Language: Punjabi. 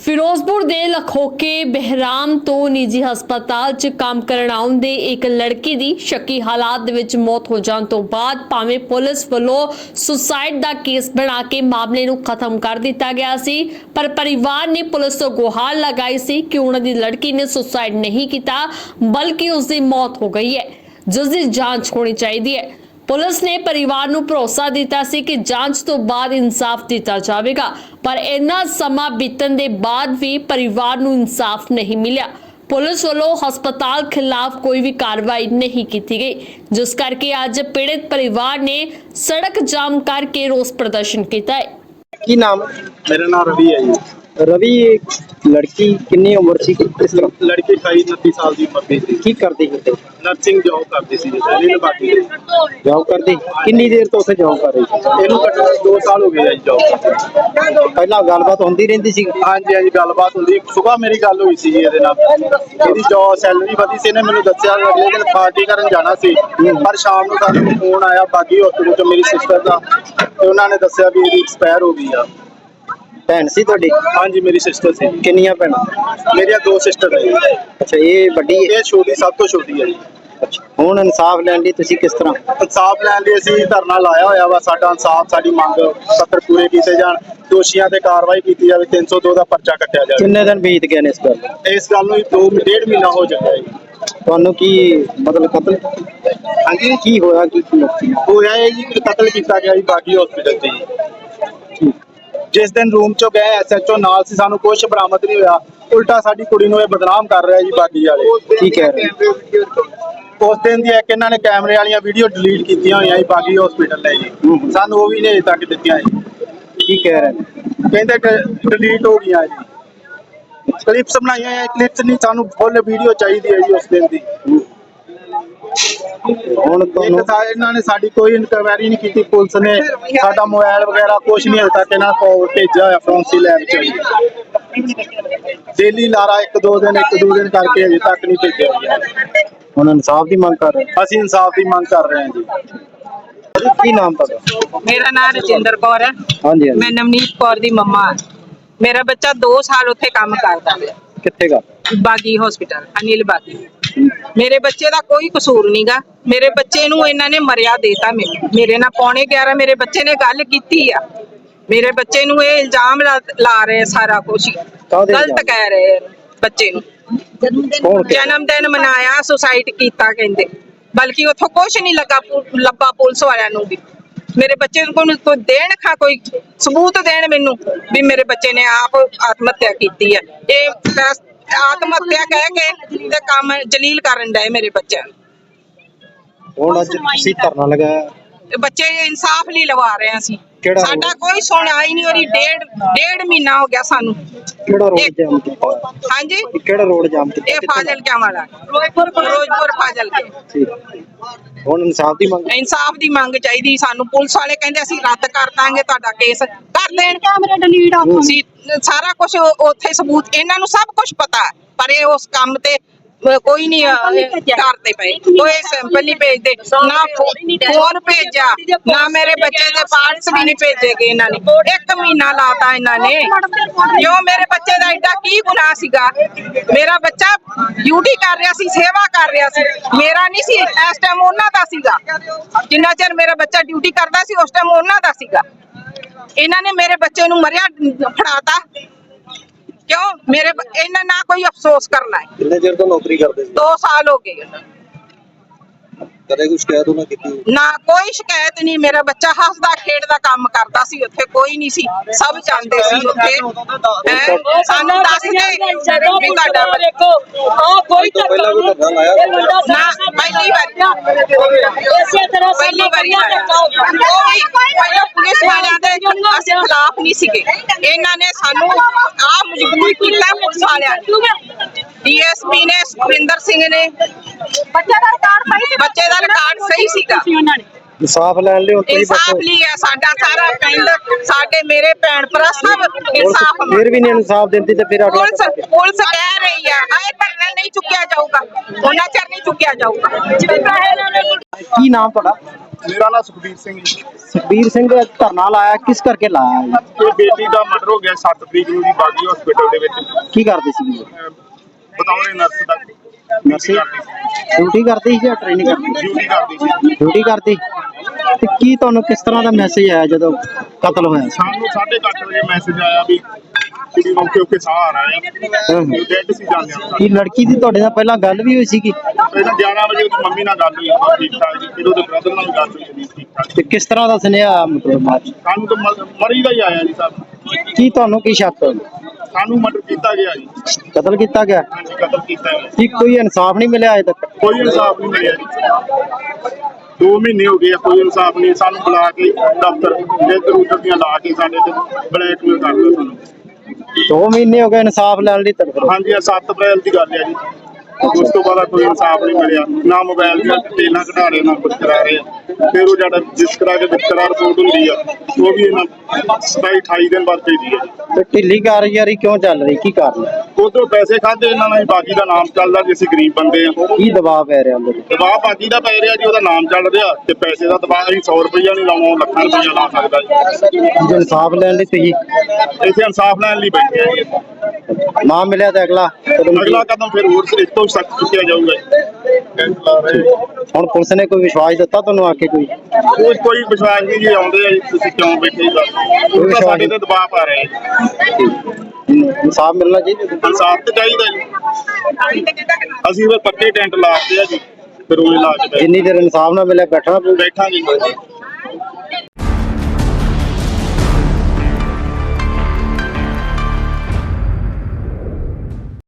ਫਿਰੋਜ਼ਪੁਰ ਦੇ ਲਖੋਕੇ ਬਹਿਰਾਮ ਤੋਂ ਨਿੱਜੀ ਹਸਪਤਾਲ 'ਚ ਕੰਮ ਕਰਨ ਆਉਂਦੇ ਇੱਕ ਲੜਕੀ ਦੀ ਸ਼ੱਕੀ ਹਾਲਾਤ ਦੇ ਵਿੱਚ ਮੌਤ ਹੋ ਜਾਣ ਤੋਂ ਬਾਅਦ ਭਾਵੇਂ ਪੁਲਿਸ ਵੱਲੋਂ ਸੁਸਾਈਡ ਦਾ ਕੇਸ ਬਣਾ ਕੇ ਮਾਮਲੇ ਨੂੰ ਖਤਮ ਕਰ ਦਿੱਤਾ ਗਿਆ ਸੀ, ਪਰ ਪਰਿਵਾਰ ਨੇ ਪੁਲਿਸ ਤੋਂ ਗੁਹਾਰ ਲਗਾਈ ਸੀ ਕਿ ਉਹਨਾਂ ਦੀ ਲੜਕੀ ਨੇ ਸੁਸਾਈਡ ਨਹੀਂ ਕੀਤਾ, ਬਲਕਿ ਉਸ ਦੀ ਮੌਤ ਹੋ ਗਈ ਹੈ, ਜਿਸ ਦੀ ਜਾਂਚ ਹੋਣੀ ਚਾਹੀਦੀ ਹੈ। ਪੁਲਿਸ ਨੇ ਪਰਿਵਾਰ ਨੂੰ ਭਰੋਸਾ ਦਿੱਤਾ ਸੀ ਕਿ ਜਾਂਚ ਤੋਂ ਬਾਅਦ ਇਨਸਾਫ ਦਿੱਤਾ ਜਾਵੇਗਾ ਪਰ ਇੰਨਾ ਸਮਾਂ ਬੀਤਣ ਦੇ ਬਾਅਦ ਵੀ ਪਰਿਵਾਰ ਨੂੰ ਇਨਸਾਫ ਨਹੀਂ ਮਿਲਿਆ। ਪੁਲਿਸ ਵੱਲੋਂ ਹਸਪਤਾਲ ਖਿਲਾਫ ਕੋਈ ਵੀ ਕਾਰਵਾਈ ਨਹੀਂ ਕੀਤੀ ਗਈ ਜਿਸ ਕਰਕੇ ਅੱਜ ਪੀੜਤ ਪਰਿਵਾਰ ਨੇ ਸੜਕ ਜਾਮ ਕਰਕੇ ਰੋਸ ਪ੍ਰਦਰਸ਼ਨ ਕੀਤਾ ਹੈ। ਕੀ ਨਾਮ? ਮੇਰਾ ਨਾਮ ਰਵੀ ਹੈ ਜੀ। ਰਵੀ ਲੜਕੀ ਕਿੰਨੀ ਉਮਰ ਸੀ? ਕਿਸ ਤਰ੍ਹਾਂ? ਲੜਕੀ 28 29 ਸਾਲ ਦੀ ਉਮਰ ਦੀ ਸੀ। ਕੀ ਕਰਦੀ ਹੁੰਦੇ ਨਰਸਿੰਗ ਜੌਬ ਕਰਦੀ ਸੀ ਦਿੱਲੀ ਲਬਾਟੀ ਦੇ। ਜੌਬ ਕਰਦੀ? ਕਿੰਨੀ ਦੇਰ ਤੋਂ ਉੱਥੇ ਜੌਬ ਕਰ ਰਹੀ ਸੀ? ਇਹਨੂੰ ਘੱਟੋ 2 ਸਾਲ ਹੋ ਗਏ ਆ ਜੌਬ ਪਹਿਲਾਂ ਗੱਲਬਾਤ ਹੁੰਦੀ ਰਹਿੰਦੀ ਸੀ? ਹਾਂਜੀ ਹਾਂਜੀ ਗੱਲਬਾਤ ਹੁੰਦੀ। ਸਵੇਰ ਮੇਰੀ ਗੱਲ ਹੋਈ ਸੀ ਇਹਦੇ ਨਾਲ। ਇਹਦੀ ਜੌਬ ਸੈਲਰੀ ਵਧੀ ਸੀ ਇਹਨੇ ਮੈਨੂੰ ਦੱਸਿਆ ਅਗਲੇ ਦਿਨ ਪਾਰਟੀ ਕਰਨ ਜਾਣਾ ਸੀ। ਪਰ ਸ਼ਾਮ ਨੂੰ ਸਾਨੂੰ ਫੋਨ ਆਇਆ ਬਾਗੀ ਹਸਪੀਟਲ ਤੋਂ ਮੇਰੀ ਸਿਸਟਰ ਦਾ। ਤੇ ਉਹਨਾਂ ਨੇ ਦੱਸਿਆ ਵੀ ਇਹਦੀ ਐਕਸਪਾਇਰ ਹੋ ਗਈ ਆ। ਭੈਣ ਸੀ ਤੁਹਾਡੀ? ਹਾਂਜੀ ਮੇਰੀ ਸਿਸਟਰ ਸੀ। ਕਿੰਨੀਆਂ ਭੈਣਾਂ? ਮੇਰੀਆਂ ਦੋ ਸਿਸਟਰ ਜੀ। ਅੱਛਾ ਇਹ ਵੱਡੀ ਹੈ? ਇਹ ਛੋਟੀ ਸਭ ਤੋਂ ਛੋਟੀ ਹੈ ਜੀ। ਅੱਛਾ ਹੁਣ ਇਨਸਾਫ ਲੈਣ ਲਈ ਤੁਸੀਂ ਕਿਸ ਤਰ੍ਹਾਂ? ਇਨਸਾਫ ਲੈਣ ਲਈ ਅਸੀਂ ਧਰਨਾ ਲਾਇਆ ਹੋਇਆ ਵਾ ਸਾਡਾ ਇਨਸਾਫ ਸਾਡੀ ਮੰਗ ਪੱਤਰ ਪੂਰੇ ਕੀਤੇ ਜਾਣ ਦੋਸ਼ੀਆਂ ਤੇ ਕਾਰਵਾਈ ਕੀਤੀ ਜਾਵੇ 302 ਦਾ ਪਰਚਾ ਕੱਟਿਆ ਜਾਵੇ। ਕਿੰਨੇ ਦਿਨ ਬੀਤ ਗਏ ਨੇ ਇਸ ਗੱਲ? ਇਸ ਗੱਲ ਨੂੰ 2 ਡੇਢ ਮਹੀਨਾ ਹੋ ਚੁੱਕਾ ਹੈ। ਤੁਹਾਨੂੰ ਕੀ ਮਤਲਬ ਕਤਲ? ਹਾਂਜੀ। ਕੀ ਹੋਇਆ? ਕੀ? ਹੋਇਆ? ਇਹ ਜੀ ਕਤਲ ਕੀਤਾ ਗਿਆ ਜੀ ਬਾਗੀ ਹਸਪੀਟਲ 'ਚ ਜੀ। ਜਿਸ ਦਿਨ ਰੂਮ 'ਚੋਂ ਗਏ ਐਸਐਚਓ ਨਾਲ ਸੀ ਸਾਨੂੰ ਕੁਝ ਬਰਾਮਦ ਨਹੀਂ ਹੋਇਆ। ਉਲਟਾ ਸਾਡੀ ਕੁੜੀ ਨੂੰ ਇਹ ਬਦਨਾਮ ਕਰ ਰਿਹਾ ਜੀ ਬਾਗੀ ਵਾਲੇ। ਕੀ ਕਹਿ ਰਹੇ ਉਸ ਦਿਨ ਦੀ ਇੱਕ ਇਹਨਾਂ ਨੇ ਕੈਮਰੇ ਵਾਲੀਆਂ ਵੀਡੀਓ ਡਿਲੀਟ ਕੀਤੀਆਂ ਹੋਈਆਂ ਜੀ ਬਾਗੀ ਹਸਪੀਟਲ ਨੇ ਜੀ। ਹੂੰ ਹੂੰ। ਸਾਨੂੰ ਉਹ ਵੀ ਨਹੀਂ ਤੱਕ ਦਿੱਤੀਆਂ ਜੀ। ਕੀ ਕਹਿ ਰਹੇ ਨੇ ਕਹਿੰਦੇ ਡਿਲੀਟ ਹੋ ਗਈਆਂ ਜੀ। ਕਲਿੱਪਸ ਬਣਾਈਆਂ ਹੈ ਕਲਿੱਪਸ ਨਹੀਂ ਸਾਨੂੰ ਫੁੱਲ ਵੀਡੀਓ ਚਾਹੀਦੀ ਹੈ ਜੀ ਉਸ ਦਿਨ ਦੀ। ਹੁਣ ਇੱਕ ਤੁਹਾਨੂੰ ਤਾਂ ਇਹਨਾਂ ਨੇ ਸਾਡੀ ਕੋਈ ਇਨਕੁਆਇਰੀ ਨਹੀਂ ਕੀਤੀ ਪੁਲਿਸ ਨੇ ਸਾਡਾ ਮੋਬਾਈਲ ਵਗੈਰਾ ਕੁਝ ਨਹੀਂ ਹਜੇ ਤੱਕ ਇਹਨਾਂ ਕੋਲ ਭੇਜਿਆ ਹੋਇਆ ਫਰੋਂਸੀ ਲੈਬ ਚ। ਡੇਲੀ ਲਾਰਾ ਇੱਕ ਦੋ ਦਿਨ ਇੱਕ ਦੋ ਦਿਨ ਕਰਕੇ ਹਜੇ ਤੱਕ ਨਹੀਂ ਭੇਜਿਆ ਹੋਇਆ। ਹੁਣ ਇਨਸਾਫ ਦੀ ਮੰਗ ਕਰ ਰਹੇ ਅਸੀਂ ਇਨਸਾਫ ਦੀ ਮੰਗ ਕਰ ਰਹੇ ਹਾਂ ਜੀ। ਹੋ। ਕੀ ਨਾਮ ਤੁਹਾਡਾ? ਮੇਰਾ ਨਾਮ ਰਜਿੰਦਰ ਕੌਰ ਹੈ। ਹਾਂਜੀ ਮੈਂ ਹਾਂਜੀ ਨਵਨੀਤ ਕੌਰ ਦੀ ਮੰਮਾ ਹਾਂ। ਮੇਰਾ ਬੱਚਾ 2 ਸਾਲ ਉੱਥੇ ਕੰਮ ਕਰਦਾ ਹੈ ਕਿੱਥੇ ਗਾ? ਬਾਗੀ ਹਸਪੀਟਲ ਅਨਿਲ ਬਾਗੀ। ਮੇਰੇ ਬੱਚੇ ਦਾ ਕੋਈ ਕਸੂਰ ਨਹੀਂਗਾ ਮੇਰੇ ਬੱਚੇ ਨੂੰ ਇਹਨਾਂ ਨੇ ਮਰਿਆ ਦੇਤਾ ਮੈਨੂੰ ਮੇਰੇ ਨਾਲ ਪੌਣੇ 11 ਮੇਰੇ ਬੱਚੇ ਨੇ ਗੱਲ ਕੀਤੀ ਆ। ਮੇਰੇ ਬੱਚੇ ਨੂੰ ਇਹ ਇਲਜ਼ਾਮ ਲਾ ਰਹੇ ਸਾਰਾ ਕੁਝ ਗਲਤ? ਕਹਿ ਰਹੇ ਬੱਚੇ ਨੂੰ? ਜਨਮ ਦਿਨ ਮਨਾਇਆ ਸੁਸਾਈਡ ਕੀਤਾ ਕਹਿੰਦੇ। ਬਲਕਿ ਉੱਥੋਂ ਕੁਝ ਨਹੀਂ ਲੱਗਾ ਲੱਭਾ ਪੁਲਿਸ ਵਾਲਿਆਂ ਨੂੰ ਵੀ। ਮੇਰੇ ਬੱਚੇ ਨੂੰ ਕੋਈ ਦੇਣ ਖਾ ਕੋਈ ਸਬੂਤ ਦੇਣ ਮੈਨੂੰ ਵੀ ਮੇਰੇ ਬੱਚੇ ਨੇ ਆਪ ਆਤਮ ਹੱਤਿਆ ਕੀਤੀ ਹੈ ਇਹ ਆਤਮ ਹੱਤਿਆ ਕਹਿ ਕੇ ਤੇ ਕੰਮ ਜਲੀਲ ਕਰਨ ਡਏ ਮੇਰੇ ਬੱਚਿਆਂ ਨੂੰ ਹੁਣ ਅੱਜ ਤੁਸੀਂ ਧਰਨਾ ਲਗਾਇਆ। ਬੱਚੇ ਇਨਸਾਫ ਲਈ ਲਵਾ ਰਹੇ ਅਸੀਂ। ਕਿਹੜਾ ਰੋਡ? ਸਾਡਾ ਕੋਈ ਨਹੀਂ ਹੋ ਰਹੀ ਡੇਢ ਡੇਢ ਮਹੀਨਾ ਹੋ ਗਿਆ ਸਾਨੂੰ। ਕਿਹੜਾ ਰੋਡ ਜਾਮ ਕੀਤਾ ਹਾਂਜੀ? ਇਹ ਕਿਹੜਾ ਰੋਡ ਜਾਮ ਕੀਤਾ? ਇਹ ਕਿੱਥੇ ਫਾਜ਼ਲ ਕਿਆ ਵਾਲਾ। ਫਿਰੋਜ਼ਪੁਰ ਫਾਜ਼ਲ ਕੇ ਠੀਕ। ਹੁਣ ਇਨਸਾਫ ਦੀ ਮੰਗ? ਇਨਸਾਫ ਦੀ ਮੰਗ ਚਾਹੀਦੀ ਸਾਨੂੰ। ਪੁਲਿਸ ਵਾਲੇ ਕਹਿੰਦੇ ਅਸੀਂ ਰੱਦ ਕਰ ਦਾਂਗੇ ਤੁਹਾਡਾ ਕੇਸ। ਕਰ ਦੇਣ। ਕੈਮਰੇ ਡਿਲੀਟ ਸੀ ਸਾਰਾ ਕੁਝ ਉੱਥੇ ਸਬੂਤ ਇਹਨਾਂ ਨੂੰ ਸਭ ਕੁਝ ਪਤਾ ਹੈ, ਪਰ ਇਹ ਉਸ ਕੰਮ ਤੇ ਅਹ, ਕੋਈ ਨਹੀਂ ਅਹ, ਕਰਦੇ ਪਏ। ਕੋਈ ਸੈਂਪਲ ਨਹੀਂ ਭੇਜਦੇ ਨਾ ਫੋਨ ਭੇਜਿਆ ਨਾ ਮੇਰੇ ਬੱਚੇ ਦੇ ਪਾਰਟਸ ਵੀ ਨਹੀਂ ਭੇਜੇ ਗਏ ਇਹਨਾਂ ਨੇ। ਇੱਕ ਮਹੀਨਾ ਲਾਤਾ ਇਹਨਾਂ ਨੇ। ਕਿਉਂ? ਮੇਰੇ ਬੱਚੇ ਦਾ ਐਡਾ ਕੀ ਗੁਨਾਹ ਸੀਗਾ? ਮੇਰਾ ਬੱਚਾ ਡਿਊਟੀ ਕਰ ਰਿਹਾ ਸੀ ਸੇਵਾ ਕਰ ਰਿਹਾ ਸੀ। ਮੇਰਾ ਨਹੀਂ ਸੀ ਇਸ ਟਾਈਮ ਉਹਨਾਂ ਦਾ ਸੀਗਾ। ਜਿੰਨਾ ਚਿਰ ਮੇਰਾ ਬੱਚਾ ਡਿਊਟੀ ਕਰਦਾ ਸੀ ਉਸ ਟਾਈਮ ਉਹਨਾਂ ਦਾ ਸੀਗਾ। ਇਹਨਾਂ ਨੇ ਮੇਰੇ ਬੱਚੇ ਨੂੰ ਮਰਿਆ ਫੜਾਤਾ। ਕਿਉਂ? ਮੇਰੇ ਬ- ਇਹਨਾਂ ਨਾ ਕੋਈ ਅਫਸੋਸ ਕਰਨਾ ਹੈ। ਕਿੰਨੇ ਚਿਰ ਤੋਂ ਨੌਕਰੀ ਕਰਦੇ ਸੀ? 2 ਸਾਲ ਹੋ ਗਏ ਕਦੇ ਕੋਈ ਸ਼ਿਕਾਇਤ ਉਹਨਾਂ ਕੀਤੀ ਨਾ ਕੋਈ ਸ਼ਿਕਾਇਤ ਨਹੀਂ। ਮੇਰਾ ਬੱਚਾ ਹੱਸਦਾ ਖੇਡਦਾ ਕੰਮ ਕਰਦਾ ਸੀ ਉੱਥੇ ਕੋਈ ਨਹੀਂ ਸੀ। ਸਭ ਜਾਣਦੇ ਸੀ ਉੱਥੇ। ਹੈਂ? ਸਾਨੂੰ ਦੱਸ ਦੇ। ਵੀ ਤੁਹਾਡਾ ਬੱਚਾ ਆ ਕੋਈ ਪਹਿਲਾਂ ਕੋਈ ਧੱਕਾ ਲਾਇਆ? ਇਹ ਮੁੰਡਾ ਨਾ ਪਹਿਲੀ ਵਾਰੀ। ਇਸੇ ਤਰ੍ਹਾਂ ਪਹਿਲੀ ਵਾਰੀ ਆਇਆ। ਉਹ ਵੀ ਪਹਿਲਾਂ ਪੁਲਿਸ ਵਾਲਿਆਂ ਦੇ ਅਸੀਂ ਖਿਲਾਫ ਨਹੀਂ ਸੀਗੇ। ਇਹਨਾਂ ਨੇ ਸਾਨੂੰ ਆ ਮਜਬੂਰ ਕੀਤਾ ਪੁਲਿਸ ਵਾਲਿਆਂ ਨੇ। ਡੀਐਸਪੀ ਨੇ ਸੁਖਵਿੰਦਰ ਸਿੰਘ ਨੇ। ਬੱਚਾ ਦਾ ਰਿਕਾਰਡ ਸਹੀ ਸੀ ਬੱਚੇ ਦਾ ਰਿਕਾਰਡ ਸਹੀ ਸੀਗਾ। ਉਹਨਾਂ ਨੇ। ਇਨਸਾਫ ਲੈਣ ਲਈ ਹੁਣ ਤੁਸੀਂ ਇਨਸਾਫ ਲਈ ਹੈ ਸਾਡਾ ਸਾਰਾ ਪਿੰਡ ਸਾਡੇ ਮੇਰੇ ਭੈਣ ਭਰਾ ਸਭ ਇਨਸਾਫ ਫਿਰ ਵੀ ਨਹੀਂ ਇਨਸਾਫ ਦਿੰਦੀ ਤੇ ਫਿਰ ਅਗਲਾ ਪੁਲਿਸ ਪੁਲਿਸ ਕਹਿ ਰਹੀ ਆ ਆਏ ਧਰਨਾ ਨਹੀਂ ਚੁੱਕਿਆ ਜਾਊਗਾ ਉਹਨਾਂ ਚਿਰ ਨਹੀਂ ਚੁੱਕਿਆ ਜਾਊਗਾ। ਜਿਵੇਂ ਕੀ ਨਾਮ ਤੁਹਾਡਾ? ਮੇਰਾ ਨਾਮ ਸੁਖਬੀਰ ਸਿੰਘ ਜੀ। ਸੁਖਬੀਰ ਸਿੰਘ ਧਰਨਾ ਲਾਇਆ ਕਿਸ ਕਰਕੇ ਲਾਇਆ ਜੀ? ਇਹ ਬੇਟੀ ਦਾ ਮਰਡਰ ਹੋ ਗਿਆ 7 ਤਰੀਕ ਨੂੰ ਜੀ ਬਾਗੀ ਹਸਪੀਟਲ ਦੇ ਵਿੱਚ। ਕੀ ਕਰਦੇ ਸੀ ਜੀ? ਬਤੌਰੇ ਨਰਸ ਦਾ ਨਰਸਿੰਗ ਡਿਊਟੀ ਕਰਦੇ ਸੀ। ਜਾਂ ਟ੍ਰੇਨਿੰਗ ਕਰਦੇ ਡਿਊਟੀ ਕਰਦੀ ਸੀ। ਡਿਊਟੀ ਕਰਦੀ। ਤੇ ਕੀ ਤੁਹਾਨੂੰ ਕਿਸ ਤਰ੍ਹਾਂ ਦਾ ਮੈਸੇਜ ਆਇਆ ਜਦੋਂ ਕਤਲ ਹੋਇਆ? ਸੀ ਸਾਨੂੰ 8:30 ਵਜੇ ਮੈਸੇਜ ਆਇਆ ਵੀ ਕੁੜੀ ਮੌਕੇ ਉੱਤੇ ਸਾਹ ਆ ਰਿਹਾ ਹੈ। ਡੈਡ ਸੀ ਜਾਂਦੇ ਆ। ਕੀ ਲੜਕੀ ਦੀ ਤੁਹਾਡੇ ਨਾਲ ਪਹਿਲਾਂ ਗੱਲ ਵੀ ਹੋਈ ਸੀਗੀ ਪਹਿਲਾਂ 11 ਵਜੇ ਉਹਦੀ ਮੰਮੀ ਨਾਲ ਗੱਲ ਹੋਈ ਉਹ ਠੀਕ ਠਾਕ ਜੀ ਫਿਰ ਉਹਦੇ ਬ੍ਰਦਰ ਨਾਲ ਗੱਲ ਹੋਈ ਜੀ ਠੀਕ ਠਾਕ ਤੇ ਕਿਸ ਤਰ੍ਹਾਂ ਦਾ ਸੁਨੇਹਾ ਮਤਲਬ ਬਾਅਦ? ਸਾਨੂੰ ਤਾਂ ਮਰੀ ਦਾ ਹੀ ਆਇਆ ਜੀ ਸਾਨੂੰ। ਕੀ ਤੁਹਾਨੂੰ ਕੀ ਸ਼ੱਕ ਸਾਨੂੰ ਮਰਡਰ ਕੀਤਾ ਗਿਆ ਜੀ। ਕਤਲ ਕੀਤਾ ਗਿਆ? ਹਾਂਜੀ ਕਤਲ ਕੀਤਾ ਗਿਆ। ਕੀ ਕੋਈ ਇਨਸਾਫ ਨਹੀਂ ਮਿਲਿਆ ਅਜੇ ਤੱਕ? ਕੋਈ ਇਨਸਾਫ ਨਹੀਂ ਮਿਲਿਆ ਜੀ। ਦੋ ਮਹੀਨੇ ਹੋ ਗਏ ਆ ਕੋਈ ਇਨਸਾਫ ਨਹੀਂ। ਸਾਨੂੰ ਬੁਲਾ ਕੇ ਦਫ਼ਤਰ ਇੱਧਰ ਉੱਧਰ ਦੀਆਂ ਲਾ ਕੇ ਸਾਡੇ ਤੇ ਬਲੈਕਮੇਲ ਕਰਦੇ ਸਾਨੂੰ। 2 ਮਹੀਨੇ ਹੋ ਗਏ ਇਨਸਾਫ ਲੈਣ ਲਈ ਤੜਫ ਰਹੇ ਹਾਂਜੀ ਆ 7 ਅਪ੍ਰੈਲ ਦੀ ਗੱਲ ਹੈ ਜੀ। ਉਸ ਤੋਂ ਬਾਅਦ ਕੋਈ ਇਨਸਾਫ ਨਹੀਂ ਮਿਲਿਆ ਨਾ ਮੋਬਾਈਲ ਦੀਆਂ ਡਿਟੇਲਾਂ ਕਢਾ ਰਹੇ ਨਾ ਕੁਝ ਕਰਾ ਰਹੇ ਆ। ਫਿਰ ਉਹ ਜਿਹੜਾ ਜਿਸ ਤਰ੍ਹਾਂ ਦੇ ਵਿਤਕਰਾ ਰਿਪੋਰਟ ਹੁੰਦੀ ਆ ਉਹ ਵੀ ਇਹਨਾਂ 27 28 ਦਿਨ ਬਾਅਦ ਭੇਜੀ ਹੈ ਤੇ ਢਿੱਲੀ ਕਾਰਗੁਜ਼ਾਰੀ ਕਿਉਂ ਚੱਲ ਰਹੀ ਕੀ ਕਾਰਨ ਹੈ? ਉਧਰੋਂ ਪੈਸੇ ਖਾਦੇ ਇਹਨਾਂ ਨਾਲ ਹੀ ਬਾਕੀ ਦਾ ਨਾਮ ਚੱਲਦਾ ਜੀ ਅਸੀਂ ਗਰੀਬ ਬੰਦੇ ਆ ਕੀ ਦਬਾਅ ਪੈ ਰਿਹਾ ਉਹਦੇ ਤੇ? ਦਬਾਅ ਬਾਕੀ ਦਾ ਪੈ ਰਿਹਾ ਜੀ ਉਹਦਾ ਨਾਮ ਚੱਲ ਰਿਹਾ ਤੇ ਪੈਸੇ ਦਾ ਦਬਾਅ ਅਸੀਂ 100 ਰੁਪਈਆ ਨਹੀਂ ਲਾਉਣਾ ਉਹ ਲੱਖਾਂ ਰੁਪਈਆ ਲਾ ਸਕਦਾ ਜੀ ਜੇ ਇਨਸਾਫ ਲੈਣ ਲਈ ਤੁਸੀਂ ਇੱਥੇ ਇਨਸਾਫ ਲੈਣ ਲਈ ਬੈਠੇ ਆ ਜੀ ਨਾ ਮਿਲਿਆ ਤਾਂ ਅਗਲਾ ਕਦਮ? ਅਗਲਾ ਕਦਮ ਫਿਰ ਹੋਰ ਇਸ ਤੋਂ ਸਖਤ ਚੁੱਕਿਆ ਜਾਊਗਾ। ਹੁਣ ਪੁਲਿਸ ਨੇ ਕੋਈ ਵਿਸ਼ਵਾਸ ਦਿੱਤਾ ਤੁਹਾਨੂੰ ਆ ਕੇ ਕੋਈ? ਕੋਈ ਕੋਈ ਵਿਸ਼ਵਾਸ ਨਹੀਂ ਜੀ ਆਉਂਦੇ ਆ ਜੀ ਤੁਸੀਂ ਕਿਉਂ ਬੈਠੇ ਜੀ? ਉਹ ਤਾਂ ਸਾਡੇ ਤੇ ਦਬਾਅ ਪਾ ਰਹੇ ਇਨਸਾਫ ਮਿਲਣਾ ਚਾਹੀਦਾ ਇਨਸਾਫ ਤੇ ਚਾਹੀਦਾ ਜੀ। ਅਸੀਂ ਫਿਰ ਪੱਕੇ ਟੈਂਟ ਲਾਤੇ ਆ ਜੀ ਫਿਰ ਉਹ ਲਾ ਕੇ ਬੈਠ- ਜਿੰਨੀ ਦੇਰ ਇਨਸਾਫ ਨਾ ਮਿਲੇ ਬੈਠਣਾ ਪਊ। ਬੈਠਾਂਗੇ ਜੀ।